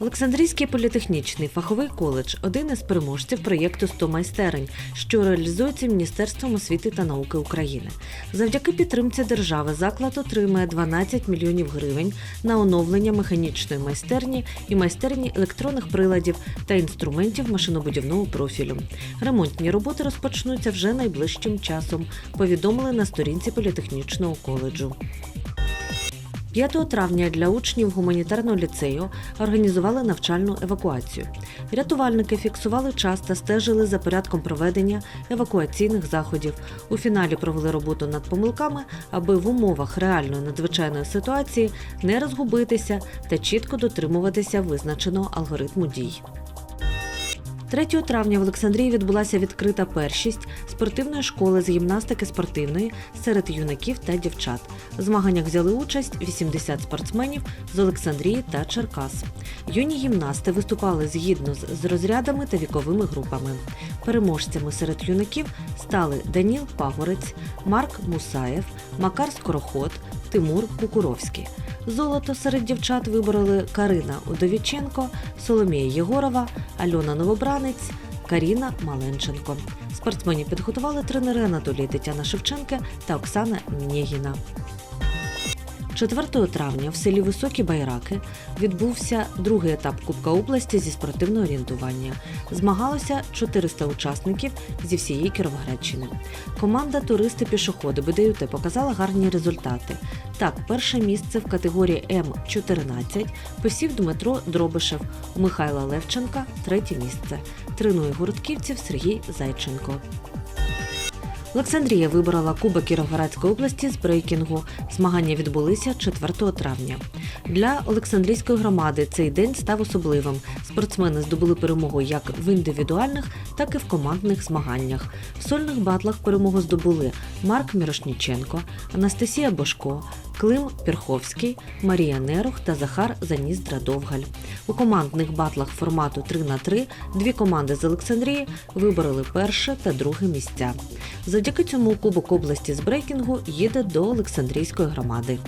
Олександрійський політехнічний фаховий коледж один із переможців проєкту «100 майстерень, що реалізується Міністерством освіти та науки України. Завдяки підтримці держави заклад отримує 12 мільйонів гривень на оновлення механічної майстерні і майстерні електронних приладів та інструментів машинобудівного профілю. Ремонтні роботи розпочнуться вже найближчим часом. Повідомили на сторінці політехнічного коледжу. 5 травня для учнів гуманітарного ліцею організували навчальну евакуацію. Рятувальники фіксували час та стежили за порядком проведення евакуаційних заходів. У фіналі провели роботу над помилками, аби в умовах реальної надзвичайної ситуації не розгубитися та чітко дотримуватися визначеного алгоритму дій. 3 травня в Олександрії відбулася відкрита першість спортивної школи з гімнастики спортивної серед юнаків та дівчат. В змаганнях взяли участь 80 спортсменів з Олександрії та Черкас. Юні гімнасти виступали згідно з- розрядами та віковими групами. Переможцями серед юнаків стали Даніл Пагорець, Марк Мусаєв, Макар Скороход, Тимур Кукуровський. Золото серед дівчат вибороли Карина Удовіченко, Соломія Єгорова, Альона Новобранець, Каріна Маленченко. Спортсменів підготували тренери Анатолій Тетяна Шевченка та Оксана Нєгіна. 4 травня в селі Високі Байраки відбувся другий етап Кубка області зі спортивного орієнтування. Змагалося 400 учасників зі всієї Кіровоградщини. Команда Туристи-пішоходи БДЮТ показала гарні результати. Так, перше місце в категорії М14 посів Дмитро Дробишев, Михайла Левченка третє місце. Тренує гуртківців Сергій Зайченко. Олександрія виборола Кубок Кіровоградської області з брейкінгу. Змагання відбулися 4 травня. Для Олександрійської громади цей день став особливим. Спортсмени здобули перемогу як в індивідуальних, так і в командних змаганнях. В сольних батлах перемогу здобули Марк Мірошніченко, Анастасія Бошко, Клим Пірховський, Марія Нерух та Захар Заніздра Довгаль. У командних батлах формату 3 на 3 дві команди з Олександрії вибороли перше та друге місця. Завдяки цьому Кубок області з брейкінгу їде до Олександрійської громади.